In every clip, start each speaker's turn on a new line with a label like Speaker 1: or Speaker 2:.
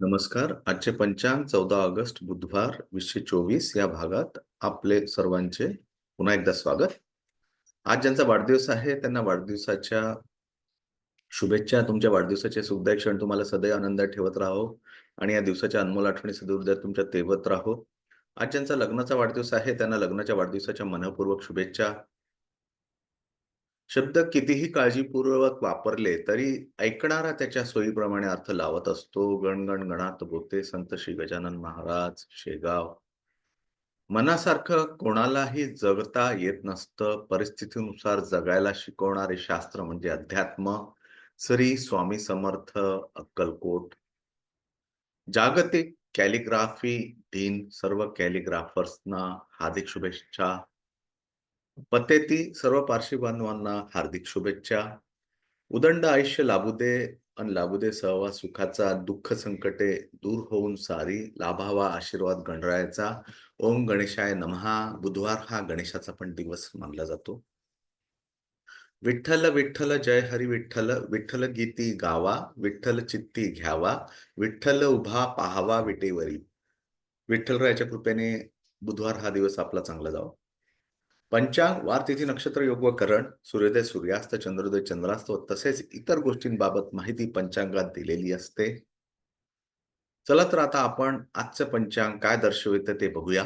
Speaker 1: नमस्कार. आजचे पंचांग चौदा ऑगस्ट बुधवार वीसशे चोवीस या भागात आपले सर्वांचे पुन्हा एकदा स्वागत. आज ज्यांचा वाढदिवस आहे त्यांना वाढदिवसाच्या शुभेच्छा तुमच्या वाढदिवसाचे सुखदायक क्षण तुम्हाला सदैव आनंदात ठेवत राहो आणि या दिवसाच्या अनमोल आठवणी सदैव तुमच्या तेवत राहो. आज ज्यांचा लग्नाचा वाढदिवस आहे त्यांना लग्नाच्या वाढदिवसाच्या मनपूर्वक शुभेच्छा. शब्द कितीही काळजीपूर्वक वापरले तरी ऐकणारा त्याच्या सोयीप्रमाणे अर्थ लावत असतो. गणगण गणात बोते संत श्री गजानन महाराज शेगाव. मनासारखं कोणालाही जगता येत नसतं. परिस्थितीनुसार जगायला शिकवणारे शास्त्र म्हणजे अध्यात्म. श्री स्वामी समर्थ अक्कलकोट. जागतिक कॅलिग्राफी दिन. सर्व कॅलिग्राफर्सना हार्दिक शुभेच्छा. पतेती सर्व पारशी बांधवांना हार्दिक शुभेच्छा. उदंड आयुष्य लाभू दे आणि लाभू दे सहवा सुखाचा दुःख संकटे दूर होऊन सारी लाभावा आशीर्वाद गणरायाचा. ओम गणेशाय नमहा. बुधवार हा गणेशाचा पण दिवस मानला जातो. विठ्ठल विठ्ठल जय हरी विठ्ठल. विठ्ठल गीती गावा. विठ्ठल चित्ती घ्यावा. विठ्ठल उभा पाहावा विटेवरी. विठ्ठलरायाच्या कृपेने बुधवार हा दिवस आपला चांगला जावा. पंचांग वार तिथी नक्षत्र योग व करण सूर्योदय सूर्यास्त चंद्रोदय चंद्रास्त तसेच इतर गोष्टींबाबत माहिती पंचांगात दिलेली असते. चला तर आता आपण आजचं पंचांग काय दर्शवित ते बघूया.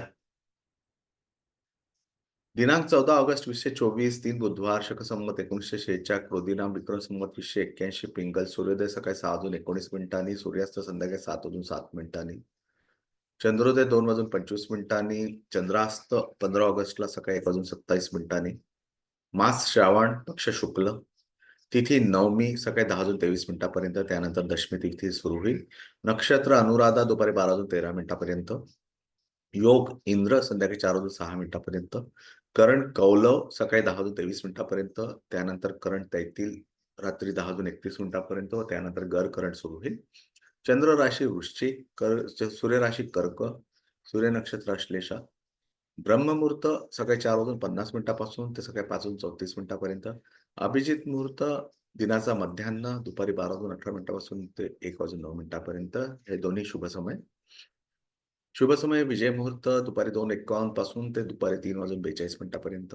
Speaker 1: दिनांक चौदा ऑगस्ट वीसशे चोवीस तीन बुधवार शकसंमत एकोणीसशे शेहेचाळ क्रोधिनाम विक्रम संमत वीसशे एक्क्याऐंशी पिंगल सूर्योदय सकाळी सहा वाजून एकोणीस मिनिटांनी सूर्यास्त संध्याकाळी सात वाजून सात मिनिटांनी. चंद्रोदय दोन वाजून पंचवीस मिनिटांनी चंद्रास्त पंधरा ऑगस्टला सकाळी एक वाजून सत्तावीस मिनिटांनी मास श्रावण पक्ष शुक्ल तिथी नवमी सकाळी दहा वाजून तेवीस मिनिटापर्यंत त्यानंतर दशमी तिथी सुरू होईल. नक्षत्र अनुराधा दुपारी बारा वाजून तेरा मिनिटापर्यंत योग इंद्र संध्याकाळी चार वाजून सहा मिनिटापर्यंत करण कौलव सकाळी दहा वाजून तेवीस मिनिटापर्यंत त्यानंतर करण तैतील रात्री दहा वाजून एकतीस मिनिटापर्यंत व त्यानंतर गर करंट सुरू होईल. चंद्र राशी वृश्चिक कर सूर्य राशी कर्क सूर्य नक्षत्र श्लेषा ब्रह्ममुहूर्त सकाळी चार वाजून पन्नास मिनिटापासून ते सकाळी पाच वाजून चौतीस मिनिटापर्यंत अभिजित मुहूर्त दिनाचा मध्यान्न दुपारी बारा वाजून अठरा मिनिटापासून ते एक वाजून नऊ मिनिटापर्यंत हे दोन्ही शुभ समय. शुभ समय विजय मुहूर्त दुपारी दोन एकावन्नपासून ते दुपारी तीन वाजून बेचाळीस मिनिटापर्यंत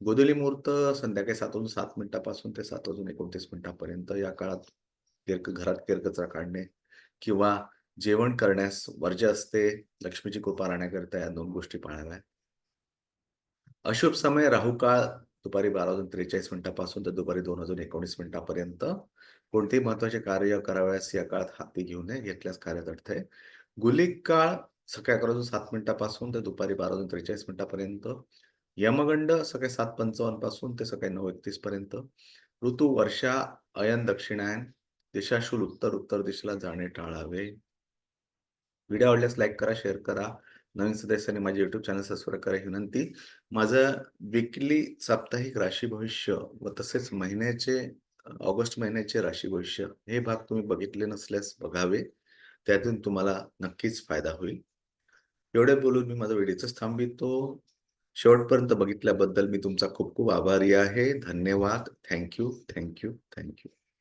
Speaker 1: गोधुली मुहूर्त संध्याकाळी सात वाजून सात मिनिटापासून ते सात वाजून एकोणतीस मिनिटापर्यंत या काळात किरक घरात किरकचरा काढणे किंवा जेवण करण्यास वर्ज असते लक्ष्मीची कृपा राहण्याकरिता या दोन गोष्टी पाळाव्या अशुभ समय राहू काळ दुपारी बारा वाजून त्रेचाळीस मिनिटापासून तर दुपारी दोन वाजून एकोणीस मिनिटापर्यंत कोणतेही महत्त्वाचे कार्य कराव्यास या काळात हाती घेऊ नये घेतल्यास कार्यात अडथळे गुलिक काळ सकाळी अकरा वाजून सात मिनिटापासून तर दुपारी बारा वाजून त्रेचाळीस मिनिटापर्यंत. यमगंड सकाळी सात पंचावन्नपासून ते सकाळी नऊ एकतीस पर्यंत ऋतू वर्षा अयन दक्षिणायन दिशाशूल उत्तर उत्तर दिशेला जाणे टाळावे. व्हिडिओ आवडल्यास लाईक करा शेअर करा. नवीन सदस्यांनी माझे युट्यूब चॅनल सबस्क्राईब करा ही विनंती. माझं विकली साप्ताहिक राशी भविष्य व तसेच महिन्याचे ऑगस्ट महिन्याचे राशी भविष्य हे भाग तुम्ही बघितले नसल्यास बघावे. त्यातून तुम्हाला नक्कीच फायदा होईल. एवढे बोलून मी माझा व्हिडिओच थांबितो शेवटपर्यंत बघितल्याबद्दल मी तुमचा खूप खूप आभारी आहे. धन्यवाद. Thank you thank you thank you